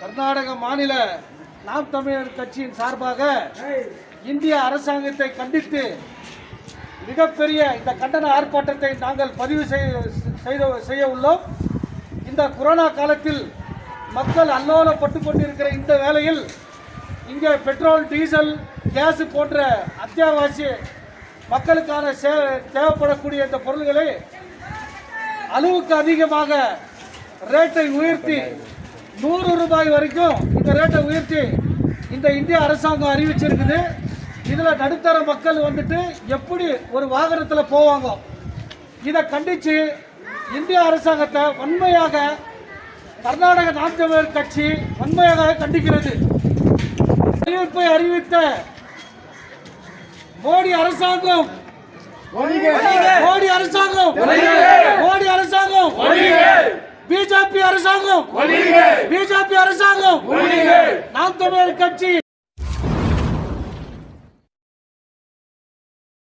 கர்நாடக மாநில நாம் தமிழர் கட்சியின் சார்பாக இந்திய அரசாங்கத்தை கண்டித்து மிகப்பெரிய இந்த கண்டன ஆர்ப்பாட்டத்தை நாங்கள் பதிவு செய்ய செய்த- செய்ய உள்ளோம். இந்த கொரோனா காலத்தில் மக்கள் அல்லோலப்பட்டு கொண்டிருக்கிற இந்த வேளையில் இங்கே பெட்ரோல் டீசல் கேஸ் போன்ற அத்தியாவசிய மக்களுக்கான சே தேவைப்படக்கூடிய இந்த பொருள்களை அளவுக்கு அதிகமாக ரேட்டை உயர்த்தி நூறு ரூபாய் வரைக்கும் இந்த ரேட்டை உயர்த்தி இந்த இந்திய அரசாங்கம் அறிவிச்சிருக்குது. இதில் நடுத்தர மக்கள் வந்துட்டு எப்படி ஒரு வாகனத்தில் போவாங்க இதை கண்டித்து இந்திய அரசாங்கத்தை வன்மையாக கர்நாடக நாம் தமிழர் கட்சி வன்மையாக கண்டிக்கிறது. அறிவிப்பை அறிவித்த மோடி அரசாங்கம் மோடி அரசாங்கம் மோடி அரசாங்கம். பிஜேபி அரசாங்கம். பிஜேபி அரசாங்கம். நாம் தமிழர் கட்சி.